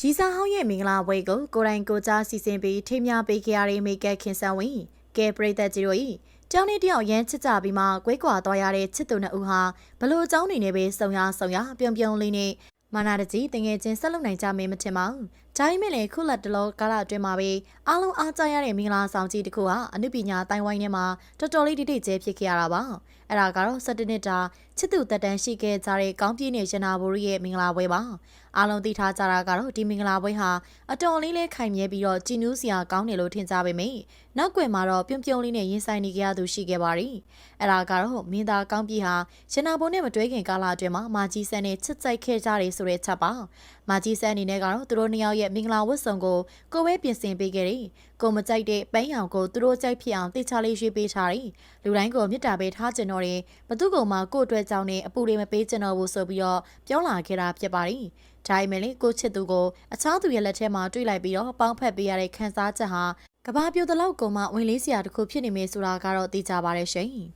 ရီစာဟောင်းရဲ့မင်္ဂလာပွဲကိုကိုရိုင်းကိုကြားစီစဉ်ပြီးထိမ်းများပေးခဲ့ရတဲ့မိတ်ကက်ခင်ဆန်ဝင်းကဲပရိသတ်ကြီးတို့ဤကျောင်းလေးတယောက်ရမ်းချစ်ကြပြီးမှကွဲကွာသွားရတဲ့ချစ်သူနှစ်ဦးဟာဘလို့အကြောင်းနေနဲ့ပဲဆုံရဆုံရပြုံပြုံလေးနဲ့မာနာတကြီးတငယ်ချင်းဆက်လုပ်နိုင်ကြမေးမထင်ပါဘူး။ ဒါပေမဲ့လည်းခုလက်တလောကာလအတွင်းမှာပဲအားလုံးအားကြရတဲ့မင်္ဂလာဆောင်ကြီးတစ်ခုဟာအနုပညာတိုင်းဝိုင်းထဲမှာတော်တော်လေးတိတိကျဲဖြစ်ခဲ့ရတာပါ။အဲ့ဒါကတော့17နှစ်တာချစ်သူတက်တန်းရှိခဲ့ကြတဲ့ကောင်းပြည့်နဲ့ရနာဘူရီရဲ့မင်္ဂလာပွဲပါ။အားလုံးသိထားကြတာကတော့ဒီမင်္ဂလာပွဲဟာအတော်လေးလေးခိုင်မြဲပြီးတော့ကြည်နူးစရာကောင်းတယ်လို့ထင်ကြပေမယ့်နောက်ွယ်မှာတော့ပြုံပြုံလေးနဲ့ရင်ဆိုင်နေကြရသူရှိခဲ့ပါတယ်။အဲ့ဒါကတော့မင်းသားကောင်းပြည့်ဟာရနာဘူနဲ့မတွဲခင်ကာလအတွင်းမှာမာကြီးဆန်နဲ့ချစ်ကြိုက်ခဲ့ကြတယ်ဆိုတဲ့ချက်ပါ။မာကြီးဆန်အနေနဲ့ကတော့သူတို့နှစ်ယောက်ရဲ့မင်္ဂလာဝတ်စုံကိုကိုဝဲပြင်ဆင်ပေးခဲ့တယ်။ကိုမကြိုက်တဲ့ပန်းရောင်ကိုသူတို့ကြိုက်ဖြစ်အောင်တေချာလေးရွေးပေးထားတယ်။လူတိုင်းကိုမြစ်တာပဲထားကျင်တော့တယ်။ဘသူကောင်မှကို့အတွက်ကြောင့်နဲ့အပူတွေမပေးကျင်တော့ဘူးဆိုပြီးတော့ပြောလာခဲ့တာဖြစ်ပါတယ်။ဒါပေမဲ့လေကိုချစ်သူကိုအခြားသူရဲ့လက်ထဲမှာတွေ့လိုက်ပြီးတော့ပေါင်းဖက်ပေးရတဲ့ခံစားချက်ဟာကဘာပြိုတလောက်ကောင်မှဝင်လေးစရာတစ်ခုဖြစ်နေမေဆိုတာကတော့သိကြပါရဲ့ရှင်။